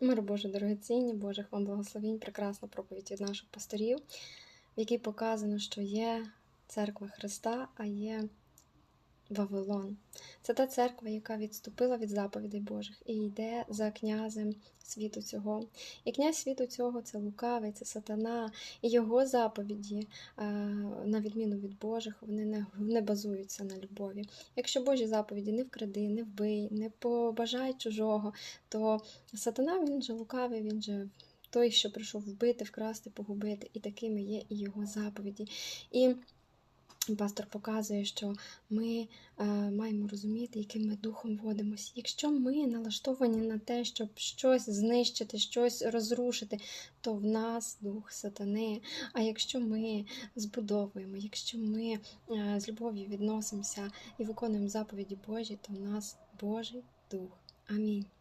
Мир Боже, дорогоцінні, Божих вам благословінь, прекрасна проповідь від наших пасторів, в якій показано, що є церква Христа, а є Вавилон. Це та церква, яка відступила від заповідей Божих і йде за князем світу цього. І князь світу цього це лукавий, це сатана, і його заповіді, е, на відміну від Божих, вони не, не базуються на любові. Якщо Божі заповіді не вкради, не вбий, не побажай чужого, то сатана він же лукавий, він же. Той, що прийшов вбити, вкрасти, погубити, і такими є і його заповіді. І пастор показує, що ми е, маємо розуміти, яким ми духом водимося. Якщо ми налаштовані на те, щоб щось знищити, щось розрушити, то в нас дух сатани. А якщо ми збудовуємо, якщо ми е, з любов'ю відносимося і виконуємо заповіді Божі, то в нас Божий дух. Амінь.